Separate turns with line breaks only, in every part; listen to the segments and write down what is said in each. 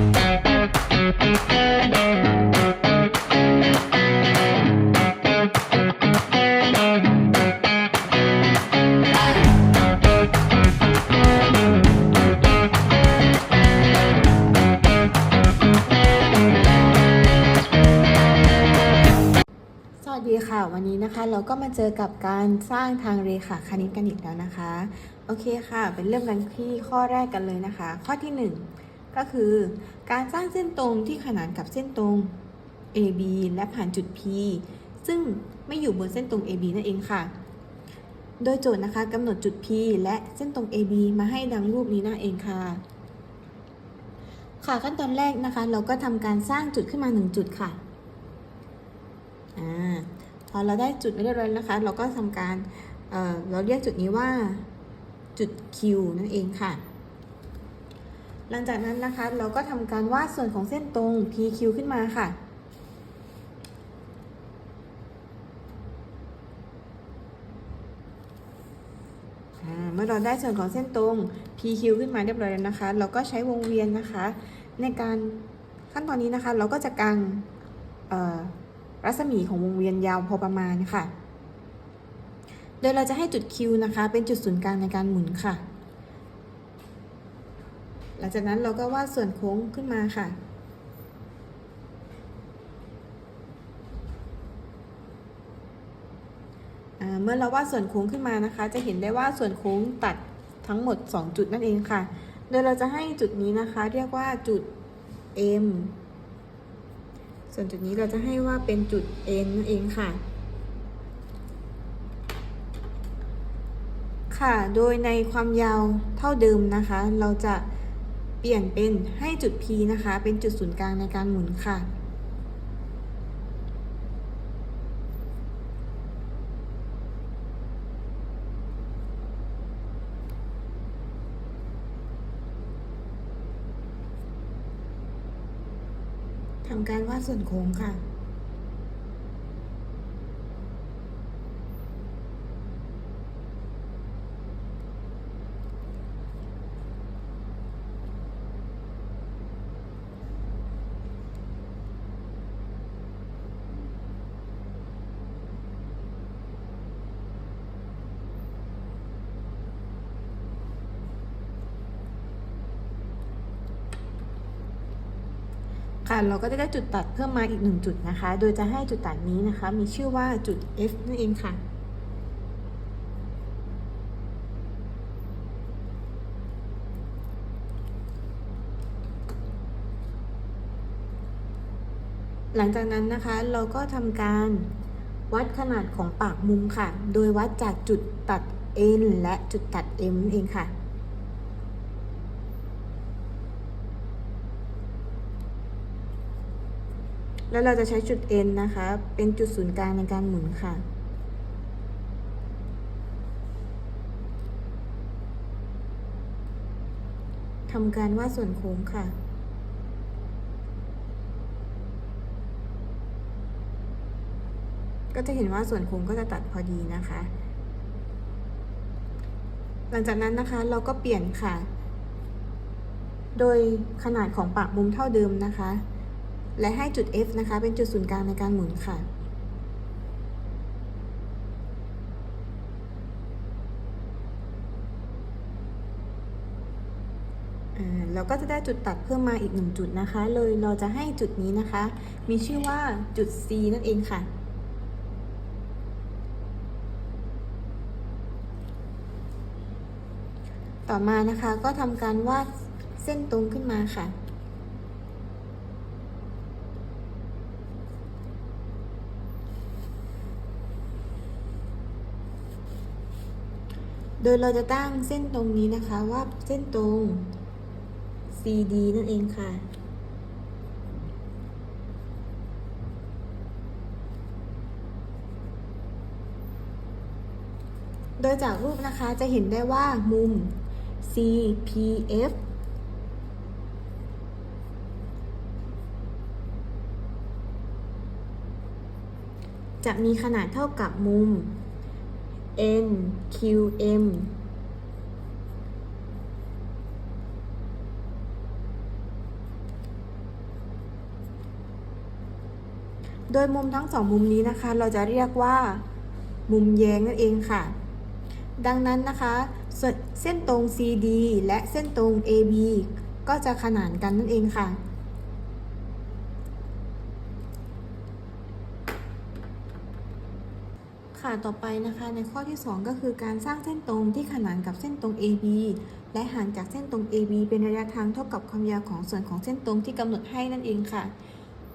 สวัสดีค่ะ วันนี้นะคะเราก็มาเจอกับการสร้างทางเรขาคณิตกันอีกแล้วนะคะ โอเคค่ะ เป็นเริ่มกันที่ข้อแรกกันเลยนะคะ ข้อที่ 1 ก็คือการสร้างเส้นตรงที่ขนานกับเส้นตรง AB และผ่านจุด P ซึ่งไม่อยู่บนเส้นตรง AB นั่นเองค่ะ โดยโจทย์นะคะกำหนดจุด P และเส้นตรง AB มาให้ดังรูปนี้นั่นเองค่ะ ค่ะขั้นตอนแรกนะคะ เราก็ทำการสร้างจุดขึ้นมา 1 จุดค่ะอ่าพอเราได้จุดไม่เรียบร้อยนะคะ เราก็ทำการเเราเรียกจุดนี้ว่าจุด Q นั่นเองค่ะ หลังจากนั้นนะคะเราก็ทำการวาดส่วนของเส้นตรง PQ ขึ้นมาค่ะ เมื่อเราได้ส่วนของเส้นตรง PQ ขึ้นมาเรียบร้อยแล้วนะคะ เราก็ใช้วงเวียนนะคะ ในการขั้นตอนนี้นะคะ เราก็จะกางรัศมีของวงเวียนยาวพอประมาณค่ะ โดยเราจะให้จุด Q นะคะ เป็นจุดศูนย์กลางในการหมุนค่ะ หลังจากนั้นเราก็วาดส่วนโค้งขึ้นมาค่ะ เมื่อเราวาดส่วนโค้งขึ้นมานะคะ จะเห็นได้ว่าส่วนโค้งตัดทั้งหมด 2 จุดนั่นเองค่ะ โดยเราจะให้จุดนี้นะคะ เรียกว่าจุด M ส่วนจุดนี้เราจะให้ว่าเป็นจุด N นั่นเองค่ะ ค่ะ โดยในความยาวเท่าเดิมนะคะ เราจะ เปลี่ยนเป็นให้จุด P นะคะ เป็นจุดศูนย์กลางในการหมุนค่ะ ทำการวาดส่วนโค้งค่ะ ค่ะเราก็จะได้จุดตัดเพิ่มมาอีกหนึ่งจุดนะคะ โดยจะให้จุดตัดนี้นะคะ มีชื่อว่าจุด F นั่นเองค่ะ หลังจากนั้นนะคะเราก็ทำการวัดขนาดของปากมุมค่ะ โดยวัดจากจุดตัด N และจุดตัด M นั่นเองค่ะ แล้วเราจะใช้จุด N นะคะ เป็นจุดศูนย์กลางในการหมุนค่ะ ทำการวาดส่วนโค้งค่ะ ก็จะเห็นว่าส่วนโค้งก็จะตัดพอดีนะคะ หลังจากนั้นนะคะเราก็เปลี่ยนค่ะ โดยขนาดของปากมุมเท่าเดิมนะคะ และให้จุด F นะคะ เป็นจุดศูนย์กลางในการหมุนค่ะ เราก็จะได้จุดตัดเพิ่มมาอีกหนึ่งจุดนะคะ เลยเราจะให้จุดนี้นะคะ มีชื่อว่าจุด C นั่นเองค่ะต่อมานะคะก็ทำการวาดเส้นตรงขึ้นมาค่ะ โดยเราจะตั้งเส้นตรงนี้นะคะว่าเส้นตรง CD นั่นเองค่ะ โดยจากรูปนะคะจะเห็นได้ว่ามุม CPF จะมีขนาดเท่ากับมุม N Q M โดยมุมทั้งสองมุมนี้นะคะ เราจะเรียกว่ามุมแยงนั่นเองค่ะ ดังนั้นนะคะเส้นตรง CD และเส้นตรง AB ก็จะขนานกันนั่นเองค่ะ ค่ะต่อไปนะคะ ในข้อที่ 2 ก็คือการสร้างเส้นตรงที่ขนานกับเส้นตรง AB และห่างจากเส้นตรง AB เป็นระยะทางเท่ากับความยาวของส่วนของเส้นตรงที่กำหนดให้นั่นเองค่ะ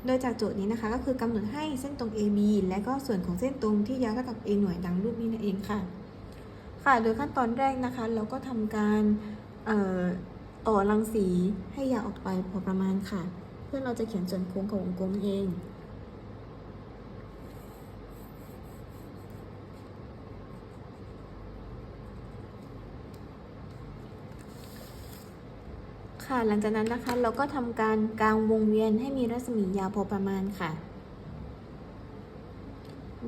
โดยจากโจทย์นี้นะคะ ก็คือกำหนดให้เส้นตรง AB และก็ส่วนของเส้นตรงที่ยาวเท่ากับ a หน่วยดังรูปนี้นั่นเองค่ะ ค่ะ โดยขั้นตอนแรกนะคะ เราก็ทำการต่อรังสีให้ยาวออกไปพอประมาณค่ะ เพื่อเราจะเขียนส่วนโค้งของวงกลมเอง ค่ะ หลังจากนั้นนะคะเราก็ทำการกางวงเวียนให้มีรัศมียาวพอประมาณค่ะ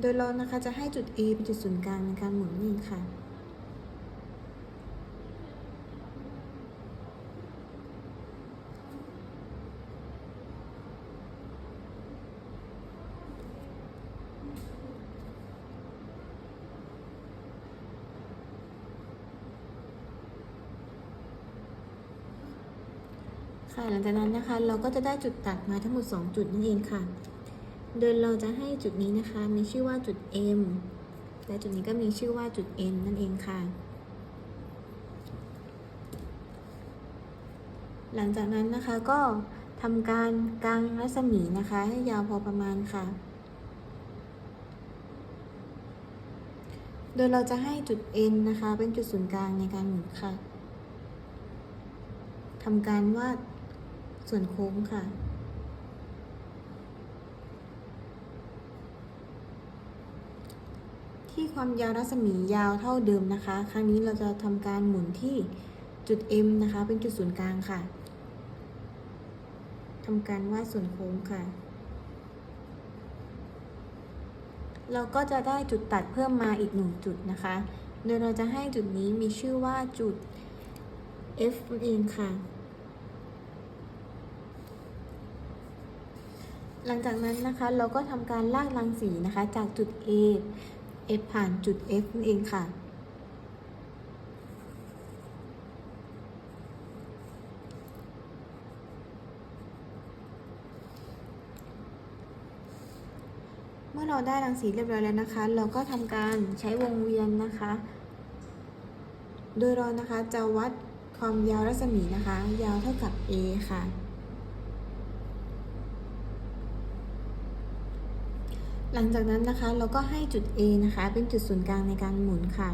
โดยเรานะคะจะให้จุด A เป็นจุดศูนย์กลางในการหมุนนี่ค่ะ ค่ะ หลังจากนั้นนะคะ เราก็จะได้จุดตัดมาทั้งหมด 2 จุดนั่นเองค่ะ โดยเราจะให้จุดนี้นะคะ มีชื่อว่าจุด M และจุดนี้ก็มีชื่อว่าจุด N นั่นเองค่ะ หลังจากนั้นนะคะก็ทำการกางรัศมีนะคะ ให้ยาวพอประมาณค่ะ โดยเราจะให้จุด N นะคะ เป็นจุดศูนย์กลางในการหมุนค่ะทำการวาด ส่วนโค้งค่ะ ที่ความยาวรัศมียาวเท่าเดิมนะคะ ครั้งนี้เราจะทำการหมุนที่จุด M นะคะ เป็นจุดศูนย์กลางค่ะทำการวาดส่วนโค้งค่ะ เราก็จะได้จุดตัดเพิ่มมาอีกหนึ่งจุดนะคะ โดยเราจะให้จุดนี้มีชื่อว่าจุด F นั่นเองค่ะ หลังจากนั้นนะคะเราก็ทำการลากรังสีนะคะ จากจุด A F ผ่านจุด F นั่นเองค่ะ เมื่อเราได้รังสีเรียบร้อยแล้วนะคะ เราก็ทำการใช้วงเวียนนะคะ โดยเรานะคะจะวัดความยาวรัศมีนะคะ ยาวเท่ากับ A ค่ะ หลังจากนั้นนะคะเราก็ให้จุด A นะคะ เป็นจุดศูนย์กลางในการหมุนค่ะ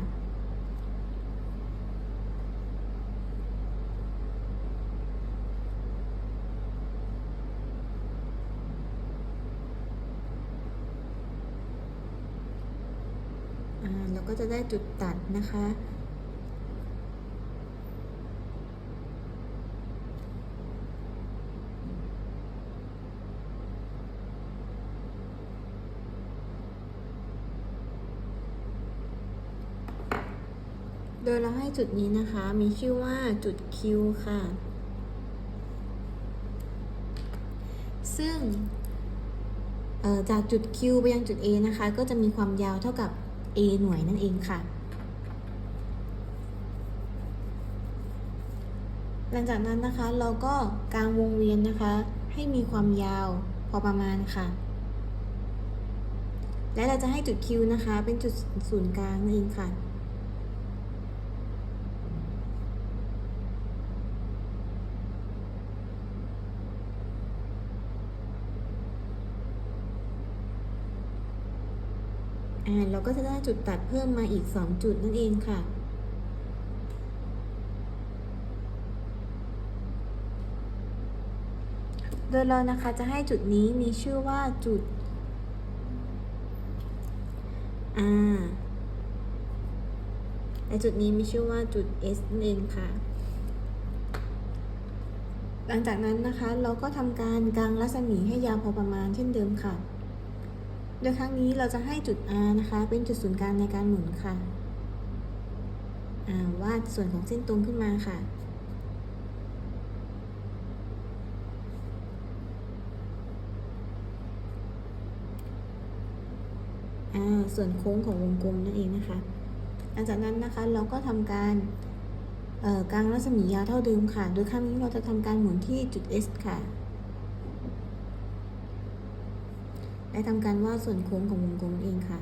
อ่าเราก็จะได้จุดตัดนะคะ ยเราให้จุดนี้นะคะ มีชื่อว่าจุด Q ค่ะ ซึ่งจากจุด Q ไปยังจุด A นะคะ ก็จะมีความยาวเท่ากับ A หน่วยนั่นเองค่ะ หลังจากนั้นนะคะเราก็กางวงเวียนนะคะ ให้มีความยาวพอประมาณค่ะ และเราจะให้จุด Q นะคะ เป็นจุดศูนย์กลางนั่นเองค่ะ อ่าเราก็จะได้จุดตัดเพิ่มมาอีก 2 จุดนั่นเองค่ะ โดยเรานะคะจะให้จุดนี้มีชื่อว่าจุด R และจุดนี้มีชื่อว่าจุด S นั่นเองค่ะ หลังจากนั้นนะคะเราก็ทำการกางรัศมีให้ยาวพอประมาณเช่นเดิมค่ะ โดยครั้งนี้เราจะให้จุด R นะคะ เป็นจุดศูนย์กลางในการหมุนค่ะวาดส่วนของเส้นตรงขึ้นมาค่ะ ส่วนโค้งของวงกลมนั่นเองนะคะ หลังจากนั้นนะคะเราก็ทำการกลางรัศมียาวเท่าเดิมค่ะ โดยครั้งนี้เราจะทำการหมุนที่จุด S ค่ะ และทำการวาดส่วนโค้งของวงกลมเองค่ะ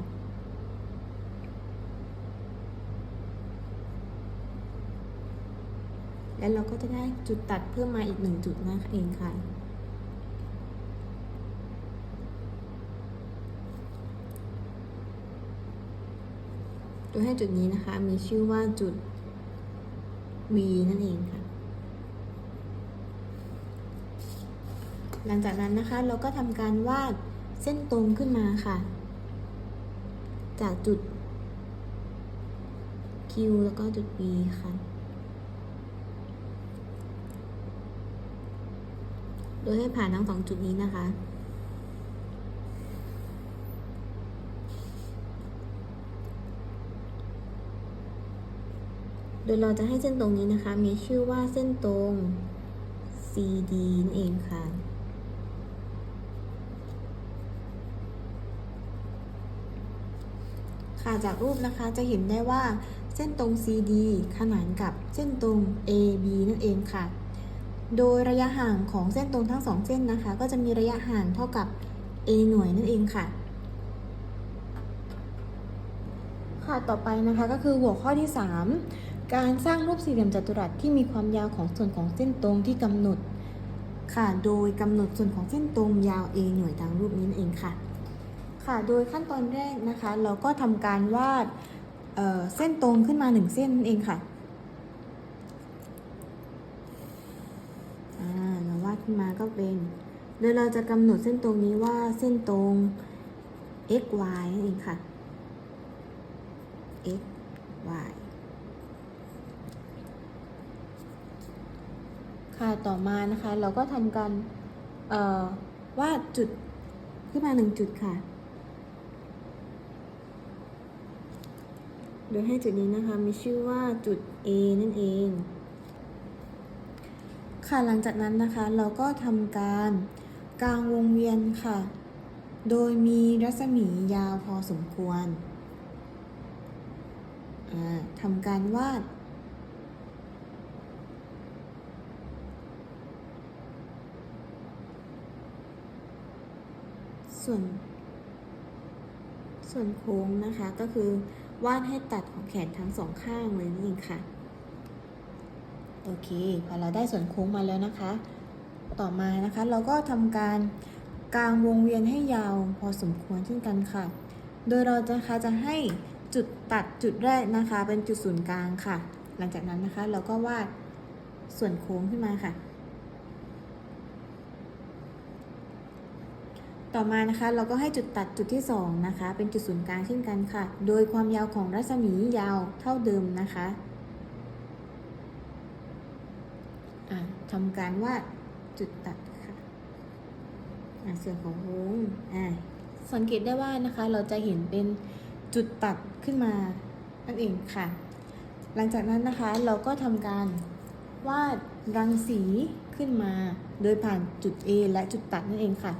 แล้วเราก็จะได้จุดตัดเพิ่มมาอีกหนึ่งจุดนั่นเองค่ะ โดยให้จุดนี้นะคะ มีชื่อว่าจุด V นั่นเองค่ะหลังจากนั้นนะคะเราก็ทำการวาด เส้นตรงขึ้นมาค่ะ จากจุด Q แล้วก็จุด V ค่ะ โดยให้ผ่านทั้งสองจุดนี้นะคะโดยเราจะให้เส้นตรงนี้นะคะ มีชื่อว่าเส้นตรง CD นั่นเองค่ะ ค่ะจากรูปนะคะจะเห็นได้ว่าเส้นตรง CD ขนานกับเส้นตรง AB นั่นเองค่ะ โดยระยะห่างของเส้นตรงทั้งสองเส้นนะคะ ก็จะมีระยะห่างเท่ากับ A หน่วยนั่นเองค่ะ ค่ะต่อไปนะคะก็คือหัวข้อที่ 3 การสร้างรูปสี่เหลี่ยมจัตุรัสที่มีความยาวของส่วนของเส้นตรงที่กำหนด ค่ะ โดยกำหนดส่วนของเส้นตรงยาว A หน่วยตามรูปนี้นั่นเองค่ะ ค่ะ โดยขั้นตอนแรกนะคะ เราก็ทำการวาดเเส้นตรงขึ้นมาหนึ่งเส้นนั่นเองค่ะเราวาดขึ้นมาก็เป็น โดยเราจะกำหนดเส้นตรงนี้ว่าเส้นตรง x y นั่นเองค่ะ x y ค่ะ ต่อมานะคะ เราก็ทำการวาดจุดขึ้นมาหนึ่งจุดค่ะ โดยให้จุดนี้นะคะมีชื่อว่าจุด A นั่นเอง ค่ะหลังจากนั้นนะคะเราก็ทำการกลางวงเวียนค่ะ โดยมีรัศมียาวพอสมควรทำการวาดส่วน ส่วนโค้งนะคะก็คือ วาดให้ตัดของแขนทั้งสองข้างเลยนั่เองค่ะ โอเค พอเราได้ส่วนโค้งมาแล้วนะคะ ต่อมานะคะเราก็ทำการกางวงเวียนให้ยาวพอสมควรเช่นกันค่ะ โดยเราจะคะจะให้จุดตัดจุดแรกนะคะ เป็นจุดศูนย์กลางค่ะ หลังจากนั้นนะคะเราก็วาดส่วนโค้งขึ้นมาค่ะ ต่อมานะคะเราก็ให้จุดตัดจุดที่ 2 นะคะ เป็นจุดศูนย์กลางเช่นกันค่ะ โดยความยาวของรัศมียาวเท่าเดิมนะคะะทำการวาดจุดตัดค่ะอะส่วนของโค้งสังเกตได้ว่านะคะเราจะเห็นเป็นจุดตัดขึ้นมานั่นเองค่ะ หลังจากนั้นนะคะเราก็ทำการวาดรังสีขึ้นมา โดยผ่านจุด A และจุดตัดนั่นเองค่ะ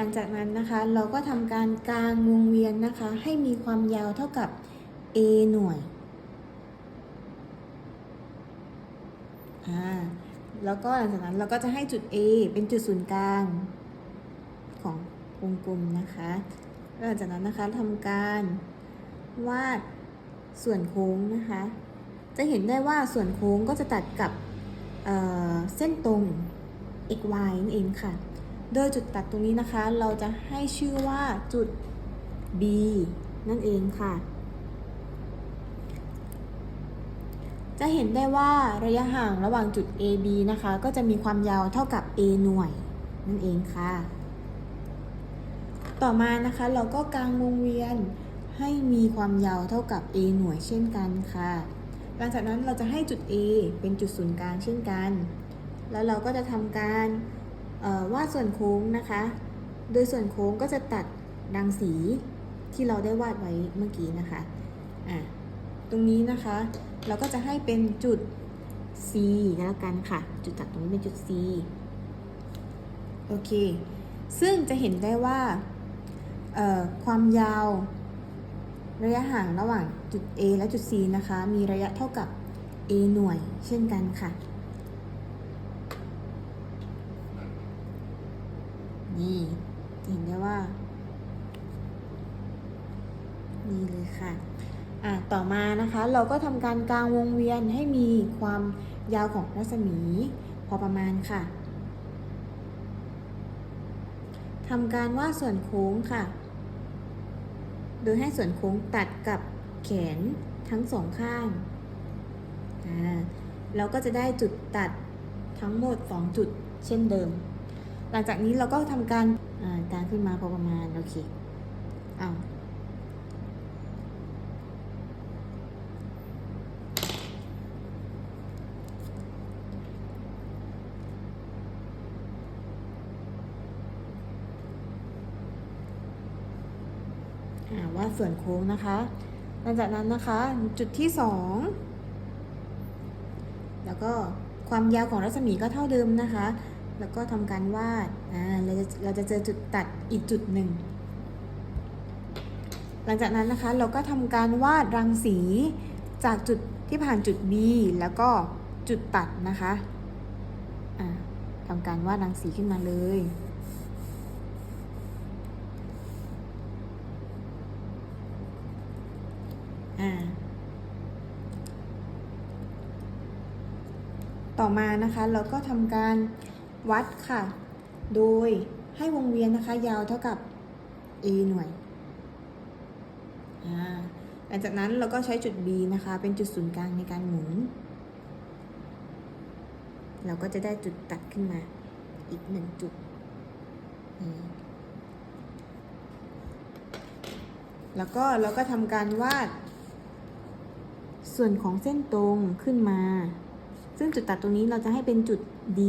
หลังจากนั้นนะคะเราก็ทำการกางวงเวียนนะคะ ให้มีความยาวเท่ากับ a หน่วยอ่าแล้วก็หลังจากนั้นเราก็จะให้จุด A เป็นจุดศูนย์กลางของวงกลมนะคะหลังจากนั้นนะคะทำการวาดส่วนโค้งนะคะ จะเห็นได้ว่าส่วนโค้งก็จะตัดกับเเส้นตรง x y นั่นเองค่ะ โดยจุดตัดตรงนี้นะคะ เราจะให้ชื่อว่าจุด B นั่นเองค่ะ จะเห็นได้ว่าระยะห่างระหว่างจุด AB นะคะ ก็จะมีความยาวเท่ากับ A หน่วย นั่นเองค่ะ ต่อมานะคะเราก็กางวงเวียนให้มีความยาวเท่ากับ A หน่วยเช่นกันค่ะ หลังจากนั้นเราจะให้จุด A เป็นจุดศูนย์กลางเช่นกัน แล้วเราก็จะทำการ วาดส่วนโค้งนะคะ โดยส่วนโค้งก็จะตัดรังสีที่เราได้วาดไว้เมื่อกี้นะคะอะตรงนี้นะคะ เราก็จะให้เป็นจุด C แล้วกันค่ะ จุดตัดตรงนี้เป็นจุด C โอเค ซึ่งจะเห็นได้ว่าความยาว ระยะห่างระหว่างจุด A และจุด C นะคะ มีระยะเท่ากับ A หน่วยเช่นกันค่ะ นี่เห็นได้ว่า นี่เลยค่ะอะต่อมานะคะเราก็ทำการกลางวงเวียนให้มีความยาวของรัศมีพอประมาณค่ะทำการวาดส่วนโค้งค่ะ โดยให้ส่วนโค้งตัดกับแขนทั้งสองข้างอ่าเราก็จะได้จุดตัดทั้งหมด 2 จุดเช่นเดิม หลังจากนี้เราก็ทำการอ่ากางขึ้นมาพอประมาณโอเคอ้าวอ่าว่าส่วนโค้งนะคะ หลังจากนั้นนะคะจุดที่สองแล้วก็ความยาวของรัศมีก็เท่าเดิมนะคะ แล้วก็ทำการวาดอ่าเราจะเราจะเจอจุดตัดอีกจุดหนึ่ง หลังจากนั้นนะคะเราก็ทำการวาดรังสีจากจุดที่ผ่านจุด B แล้วก็จุดตัดนะคะอ่าทำการวาดรังสีขึ้นมาเลยต่อมานะคะเราก็ทำการ วัดค่ะ โดยให้วงเวียนนะคะ ยาวเท่ากับ a หน่วยหลังจากนั้นเราก็ใช้จุด B นะคะ เป็นจุดศูนย์กลางในการหมุน เราก็จะได้จุดตัดขึ้นมาอีกหนึ่งจุดแล้วก็เราก็ทำการวาด ส่วนของเส้นตรงขึ้นมา ซึ่งจุดตัดตรงนี้เราจะให้เป็นจุด D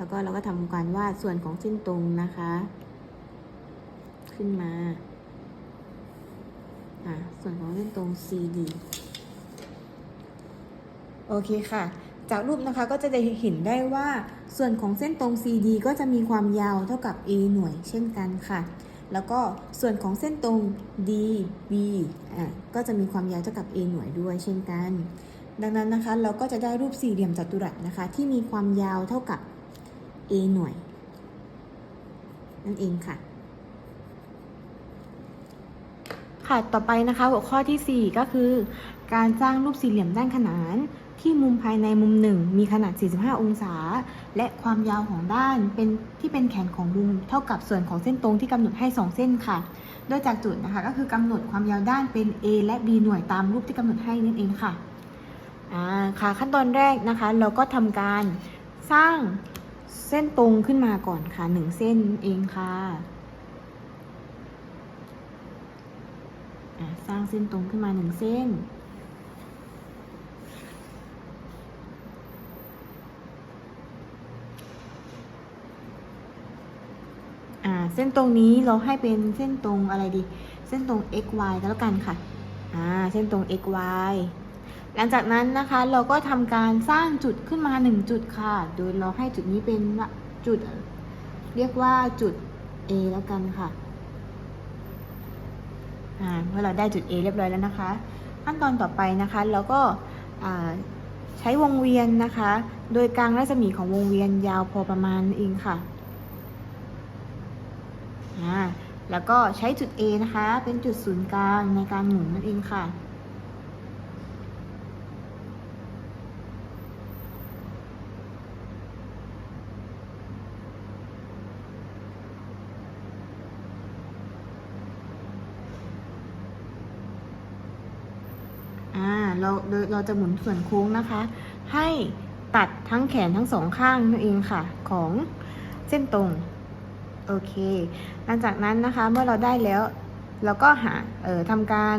แล้วก็เราก็ทำการวาดส่วนของเส้นตรงนะคะ ขึ้นมาอ่าส่วนของเส้นตรง CD โอเคค่ะ จากรูปนะคะก็จะได้เห็นได้ว่าส่วนของเส้นตรง CD ก็จะมีความยาวเท่ากับ A หน่วยเช่นกันค่ะ แล้วก็ส่วนของเส้นตรง DB อะก็จะมีความยาวเท่ากับ A หน่วยด้วยเช่นกัน ดังนั้นนะคะเราก็จะได้รูปสี่เหลี่ยมจัตุรัสนะคะ ที่มีความยาวเท่ากับ A หน่วย นั่นเองค่ะ ค่ะ ต่อไปนะคะ หัวข้อที่ 4 ก็คือ การสร้างรูปสี่เหลี่ยมด้านขนานที่มุมภายในมุมหนึ่งมีขนาด 45 องศา และความยาวของด้านเป็นที่เป็นแขนของมุมเท่ากับส่วนของเส้นตรงที่กำหนดให้ 2 เส้นค่ะ โดยจากจุดนะคะก็คือกำหนดความยาวด้านเป็น A และ B หน่วยตามรูปที่กำหนดให้นั่นเองค่ะอ่าค่ะขั้นตอนแรกนะคะ เราก็ทำการสร้าง เส้นตรงขึ้นมาก่อนค่ะหนึ่งเส้นเองค่ะสร้างเส้นตรงขึ้นมาหนึ่งเส้นอ่าเส้นตรงนี้เราให้เป็นเส้นตรงอะไรดี เส้นตรง x y ก็แล้วกันค่ะ อ่า เส้นตรง x y หลังจากนั้นนะคะเราก็ทำการสร้างจุดขึ้นมา 1 จุดค่ะ โดยเราให้จุดนี้เป็นจุด เรียกว่าจุด A แล้วกันค่ะเมื่อเราได้จุด A เรียบร้อยแล้วนะคะ ขั้นตอนต่อไปนะคะเราก็าใช้วงเวียนนะคะ โดยกลางรัศมีของวงเวียนยาวพอประมาณเองค่ะแล้วก็ใช้จุด A นะคะ เป็นจุดศูนย์กลางในการหมุนนั่นเองค่ะ อ่า เราเราจะหมุนส่วนโค้งนะคะ ให้ตัดทั้งแขนทั้งสองข้างนั่นเองค่ะของเส้นตรง โอเค หลังจากนั้นนะคะเมื่อเราได้แล้ว เราก็หาเอ่อทำการ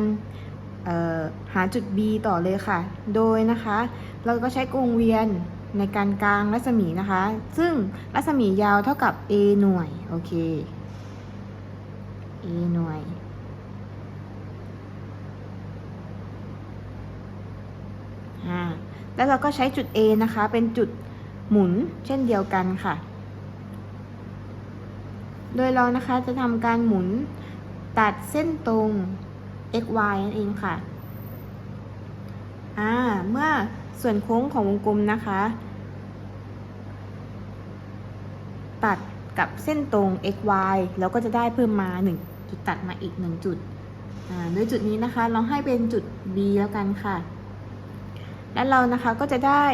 เอ่อหาจุด B ต่อเลยค่ะ โดยนะคะ เราก็ใช้กวงเวียนในการกลางรัศมีนะคะ ซึ่งรัศมียาวเท่ากับ A หน่วย โอเค A หน่วย อ่า แล้วเราก็ใช้จุด A นะคะ เป็นจุดหมุนเช่นเดียวกันค่ะ โดยเรานะคะจะทำการหมุนตัดเส้นตรง x y นั่นเองค่ะ อ่า เมื่อส่วนโค้งของวงกลมนะคะ ตัดกับเส้นตรง x y แล้วก็จะได้เพิ่มมา 1 จุดตัดมาอีก 1 จุด อ่า โดยจุดนี้นะคะ เราให้เป็นจุด B แล้วกันค่ะ และเรานะคะก็จะได้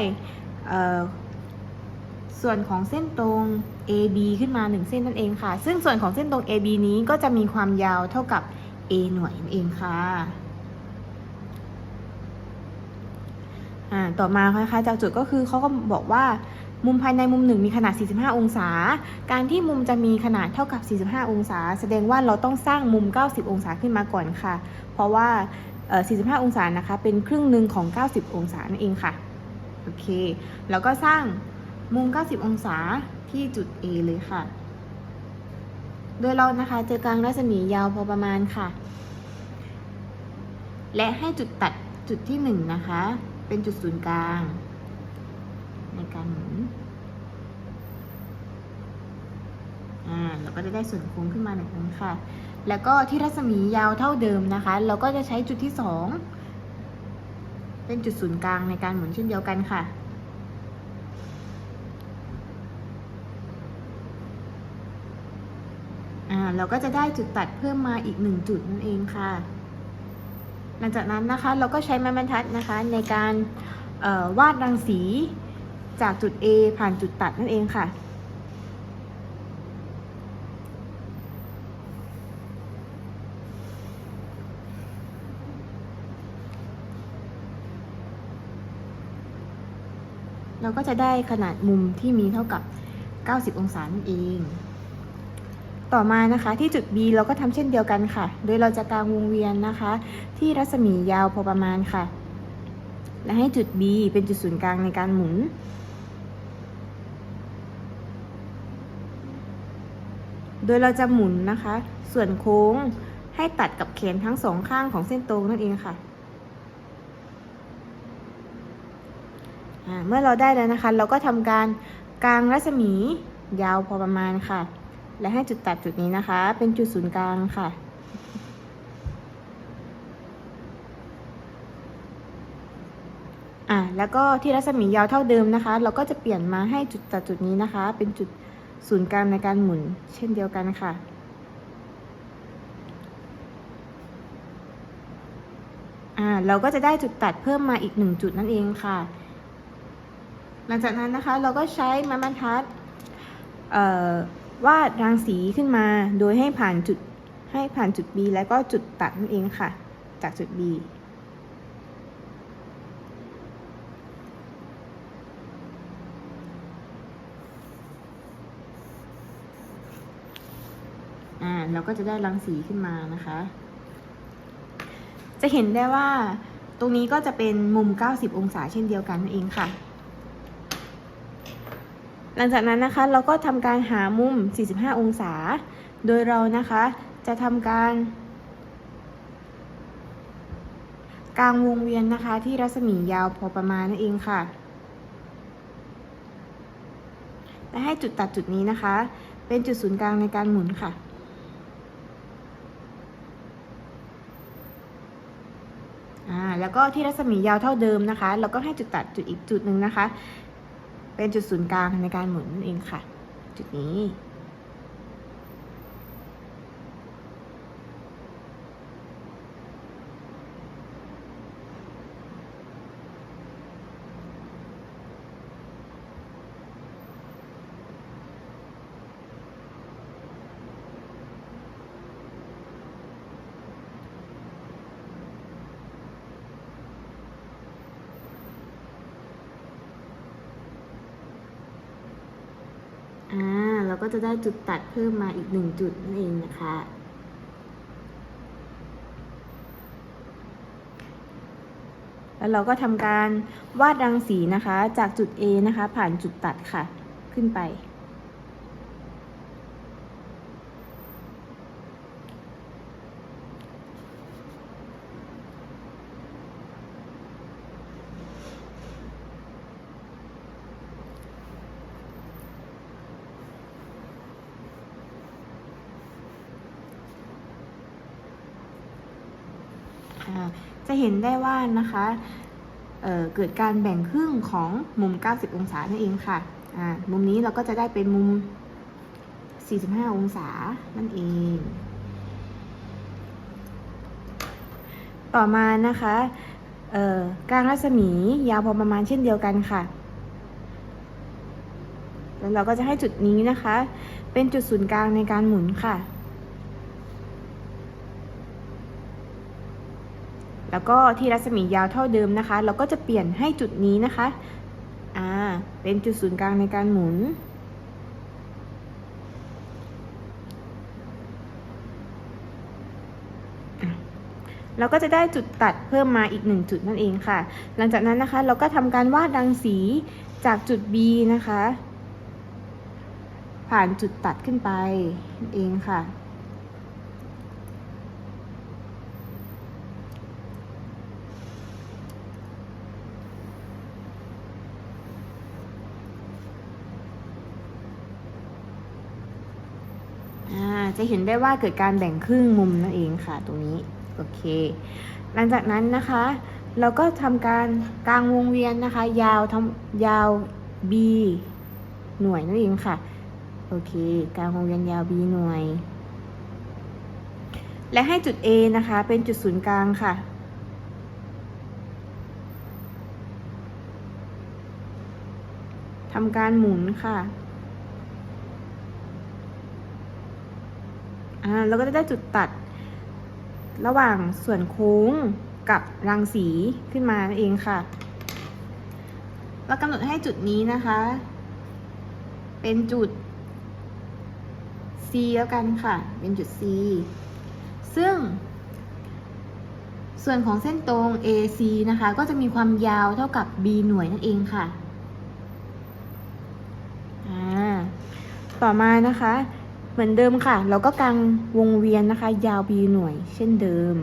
ส่วนของเส้นตรง AB ขึ้นมา 1 เส้นนั่นเองค่ะ ซึ่งส่วนของเส้นตรง AB นี้ก็จะมีความยาวเท่ากับ A หน่วยนั่นเองค่ะต่อมานะคะจากจุดก็คือเขาก็บอกว่ามุมภายในมุมหนึ่งมีขนาด 45 องศา การที่มุมจะมีขนาดเท่ากับ 45 องศา แสดงว่าเราต้องสร้างมุม 90 องศาขึ้นมาก่อนค่ะ เพราะว่า 45 องศานะคะ เป็นครึ่งหนึ่งของ 90 องศานั่นเองค่ะ โอเค แล้วก็สร้างมุม 90 องศาที่จุด A เลยค่ะ โดยเรานะคะเจอกลางรัศมียาวพอประมาณค่ะ และให้จุดตัดจุดที่ 1 นะคะ เป็นจุดศูนย์กลาง ในการหมุนอ่าเราก็จะได้ส่วนโค้งขึ้นมาหนึ่งองค่ะ แล้วก็ที่รัศมียาวเท่าเดิมนะคะ เราก็จะใช้จุดที่สองเป็นจุดศูนย์กลางในการหมุนเช่นเดียวกันค่ะอ่าเราก็จะได้จุดตัดเพิ่มมาอีกหนึ่งจุดนั่นเองค่ะ หลังจากนั้นนะคะเราก็ใช้ไม้บรรทัดนะคะในการวาดรังสีจากจุด A ผ่านจุดตัดนั่นเองค่ะ เราก็จะได้ขนาดมุมที่มีเท่ากับ 90 องศานั่นเอง ต่อมานะคะที่จุด B เราก็ทำเช่นเดียวกันค่ะ โดยเราจะกางวงเวียนนะคะ ที่รัศมียาวพอประมาณค่ะ และให้จุด B เป็นจุดศูนย์กลางในการหมุนโดยเราจะหมุนนะคะ ส่วนโค้งให้ตัดกับแขนทั้งสองข้างของเส้นตรงนั่นเองค่ะ อ่า เมื่อเราได้แล้วนะคะ เราก็ทำการกางรัศมียาวพอประมาณค่ะ และให้จุดตัดจุดนี้นะคะ เป็นจุดศูนย์กลางค่ะ อ่าแล้วก็ที่รัศมียาวเท่าเดิมนะคะ เราก็จะเปลี่ยนมาให้จุดตัดจุดนี้นะคะ เป็นจุดศูนย์กลางในการหมุน เช่นเดียวกันค่ะอ่าเราก็จะได้จุดตัดเพิ่มมาอีกหนึ่งจุดนั่นเองค่ะ หลังจากนั้นนะคะเราก็ใช้ไม้บรรทัดวาดรางสีขึ้นมา โดยให้ผ่านจุดให้ผ่านจุด B แล้วก็จุดตัดนั่นเองค่ะ จากจุด B อ่าเราก็จะได้รังสีขึ้นมานะคะ จะเห็นได้ว่าตรงนี้ก็จะเป็นมุม 90 องศาเช่นเดียวกันนั่นเองค่ะ หลังจากนั้นนะคะเราก็ทำการหามุม 45 องศา โดยเรานะคะจะทำการกลางวงเวียนนะคะที่รัศมียาวพอประมาณนั่นเองค่ะ และให้จุดตัดจุดนี้นะคะ เป็นจุดศูนย์กลางในการหมุนค่ะ แล้วก็ที่รัศมียาวเท่าเดิมนะคะ เราก็ให้จุดตัดจุดอีกจุดหนึ่งนะคะ เป็นจุดศูนย์กลางในการหมุนนั่นเองค่ะ จุดนี้ ก็จะได้จุดตัดเพิ่มมาอีกหนึ่งจุดนั่นเองนะคะ แล้วเราก็ทำการวาดรังสีนะคะ จากจุด A นะคะ ผ่านจุดตัดค่ะ ขึ้นไป จะเห็นได้ว่านะคะเเกิดการแบ่งครึ่งของมุม 90 องศานั่นเองค่ะมุมนี้เราก็จะได้เป็นมุม 45 องศานั่นเอง ต่อมานะคะกลางรัศมียาวพอประมาณเช่นเดียวกันค่ะแล้วเราก็จะให้จุดนี้นะคะ เป็นจุดศูนย์กลางในการหมุนค่ะ แล้วก็ที่รัศมียาวเท่าเดิมนะคะ เราก็จะเปลี่ยนให้จุดนี้นะคะ อ่า เป็นจุดศูนย์กลางในการหมุน เราก็จะได้จุดตัดเพิ่มมาอีกหนึ่งจุดนั่นเองค่ะ หลังจากนั้นนะคะ เราก็ทำการวาดรังสีจากจุด B นะคะ ผ่านจุดตัดขึ้นไปเองค่ะ อ่า จะเห็นได้ว่าเกิดการแบ่งครึ่งมุมนั่นเองค่ะตรงนี้โอเค หลังจากนั้นนะคะ เราก็ทำการกลางวงเวียนนะคะ ยาวทำยาว b หน่วยนั่นเองค่ะโอเคกลางวงเวียนยาว b หน่วย และให้จุด A นะคะ เป็นจุดศูนย์กลางค่ะทำการหมุนค่ะ อ่าเราก็จะได้จุดตัดระหว่างส่วนโค้งกับรังสีขึ้นมานั่นเองค่ะ เรากำหนดให้จุดนี้นะคะ เป็นจุด C แล้วกันค่ะ เป็นจุด C ซึ่ง ส่วนของเส้นตรง AC นะคะ ก็จะมีความยาวเท่ากับ B หน่วยนั่นเองค่ะ ต่อมานะคะ เหมือนเดิมค่ะ เราก็กางวงเวียนนะคะ ยาว b หน่วย เช่นเดิม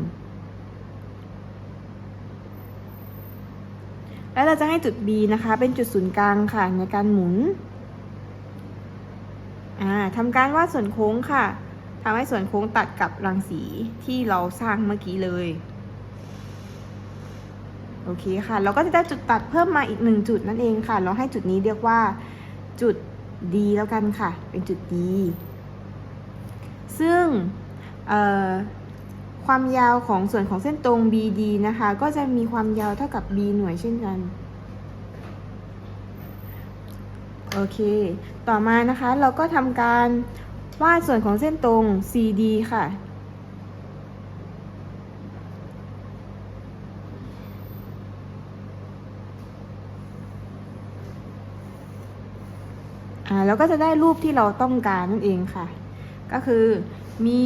แล้วเราจะให้จุด B นะคะ เป็นจุดศูนย์กลางค่ะในการหมุนอ่าทำการวาดส่วนโค้งค่ะทำให้ส่วนโค้งตัดกับรังสีที่เราสร้างเมื่อกี้เลย โอเคค่ะ เราก็จะได้จุดตัดเพิ่มมาอีกหนึ่งจุดนั่นเองค่ะ เราให้จุดนี้เรียกว่าจุด D แล้วกันค่ะ เป็นจุด D ซึ่งความยาวของส่วนของเส้นตรง BD นะคะ ก็จะมีความยาวเท่ากับ B หน่วยเช่นกันโอเค ต่อมานะคะเราก็ทำการวาดส่วนของเส้นตรง CD ค่ะ อ่าแล้วก็จะได้รูปที่เราต้องการนั่นเองค่ะ ก็คือมี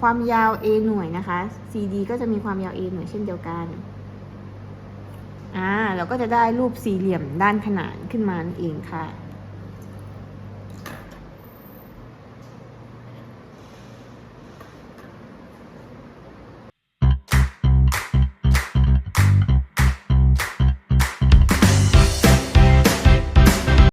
ความยาว a หน่วยนะคะ cd ก็จะมีความยาว a หน่วยเช่นเดียวกัน อ่าเราก็จะได้รูปสี่เหลี่ยมด้านขนานขึ้นมานั่นเองค่ะ